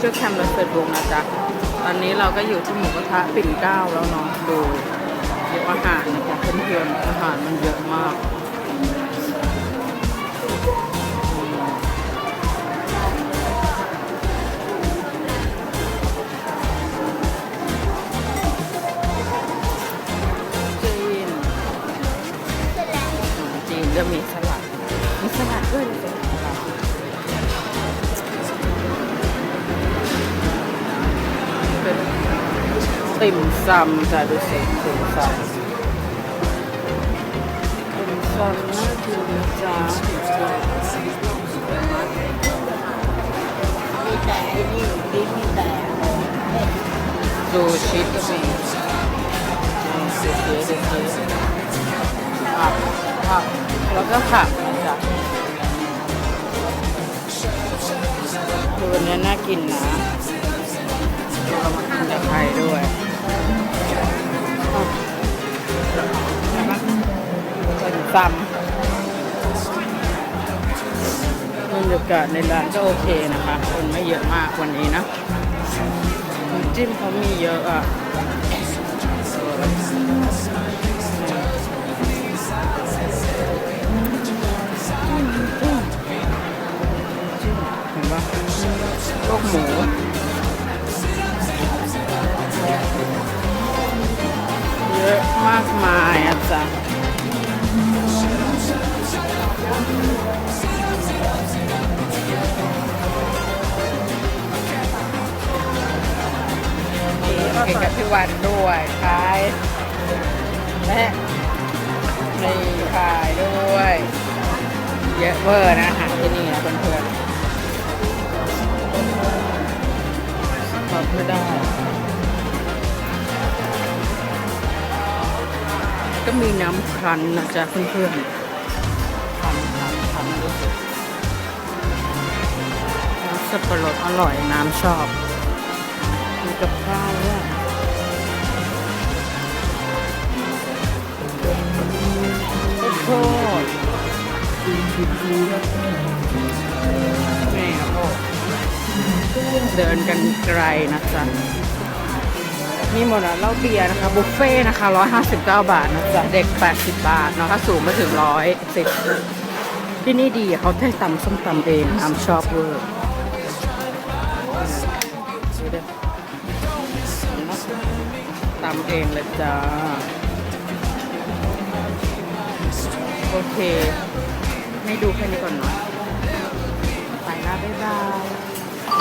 ชื่อแคมป์เฟซบุ๊กนะจ๊ะตอนนี้เราก็อยู่ที่หมูกระทะปิ่นเก้าแล้วเนาะดูเยอะอาหารนะคะเพื่อนๆอาหารมันเยอะมากจีนจีนก็มีสลัดมีสลัดด้วย ติ่มซำจ้ะดูสิติ่มซำติ่มซำน่ากินนะจ๊ะมีแต่ไอ้นี่ดิมีแต่ดูชิปก็มีดูสิดูสิผักผักแล้วก็ผักนะจ๊ะดูอันนี้น่ากินนะ เป็นตำบรรยากาศในร้านก็โอเคนะคะ คนไม่เยอะมากวันนี้นะน้ำจิ้มเขามีเยอะอะเห็นปะลูกหมูเยอะมากมายอะจ๊ะ กินกับพี่วันด้วยขายและมีขายด้วย เยอะเวอร์นะอาหารที่นี่นะเพื่อนๆตอบไม่ได้ ก็มีน้ำพันนะจ๊ะเพื่อนๆพันพันพันดูสิน้ำสับปะรดอร่อยน้ำชอบมีกับข้าวด้วย นี่ครับโอ้เดินกันไกลนะจ๊ะมีหมดอะเหล้าเบียร์นะคะ บุฟเฟ่นะคะ 159 บาทนะจ๊ะ เด็ก 80 บาทเนาะถ้าสูงม่ถึง 110 ที่นี่ดีเขาให้ตำส้มตำเองอามชอบเวอร์ตำเองเลยจ้า โอเค ให้ดูแค่นี้ก่อนเนาะไปละบ๊ายบาย